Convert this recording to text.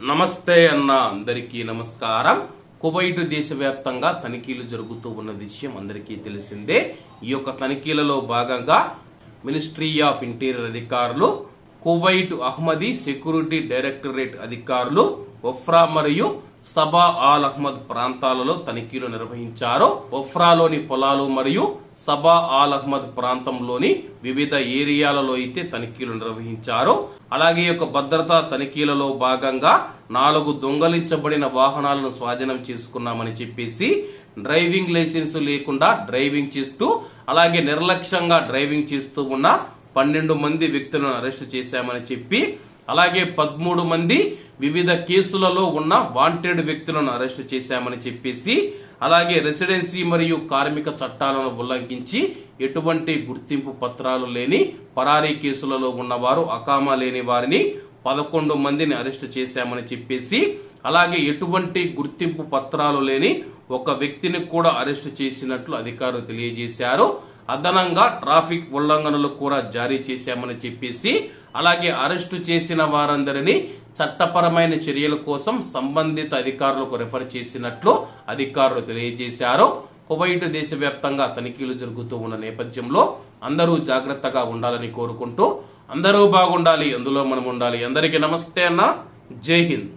నమస్తే అన్న అందరికీ నమస్కారం. కువైట్ దేశవ్యాప్తంగా తనిఖీలు జరుగుతూ ఉన్న విషయం అందరికీ తెలిసిందే. ఈ యొక్క తనిఖీలలో భాగంగా మినిస్ట్రీ ఆఫ్ ఇంటీరియర్ అధికారులు కువైట్ అహ్మదీ సెక్యూరిటీ డైరెక్టరేట్ అధికారులు ఒఫ్రా మరియు సబా ఆల్ అహ్మద్ ప్రాంతాలలో తనిఖీలు నిర్వహించారు. ఒఫ్రాలోని పొలాలు మరియు సబా ఆల్ అహ్మద్ ప్రాంతంలోని వివిధ ఏరియాలలో అయితే తనిఖీలు నిర్వహించారు. అలాగే ఒక యొక్క భద్రతా తనిఖీలలో భాగంగా నాలుగు దొంగలించబడిన వాహనాలను స్వాధీనం చేసుకున్నామని చెప్పేసి డ్రైవింగ్ లైసెన్స్ లేకుండా డ్రైవింగ్ చేస్తూ అలాగే నిర్లక్ష్యంగా డ్రైవింగ్ చేస్తూ ఉన్న పన్నెండు మంది వ్యక్తులను అరెస్ట్ చేశామని చెప్పి అలాగే పదమూడు మంది వివిధ కేసులలో ఉన్న వాంటెడ్ వ్యక్తులను అరెస్ట్ చేశామని చెప్పేసి అలాగే రెసిడెన్సీ మరియు కార్మిక చట్టాలను ఉల్లంఘించి ఎటువంటి గుర్తింపు పత్రాలు లేని పరారీ కేసులలో ఉన్నవారు అకామా లేని వారిని పదకొండు మందిని అరెస్ట్ చేశామని చెప్పేసి అలాగే ఎటువంటి గుర్తింపు పత్రాలు లేని ఒక వ్యక్తిని కూడా అరెస్ట్ చేసినట్లు అధికారులు తెలియజేశారు. అదనంగా ట్రాఫిక్ ఉల్లంఘనలు కూడా జారీ చేశామని చెప్పేసి అలాగే అరెస్టు చేసిన వారందరినీ చట్టపరమైన చర్యల కోసం సంబంధిత అధికారులకు రెఫర్ చేసినట్లు అధికారులు తెలియజేశారు. కువైట్ దేశవ్యాప్తంగా తనిఖీలు జరుగుతూ ఉన్న నేపథ్యంలో అందరూ జాగ్రత్తగా ఉండాలని కోరుకుంటూ అందరూ బాగుండాలి అందులో మనం ఉండాలి. అందరికీ నమస్తే అన్న. జై హింద్.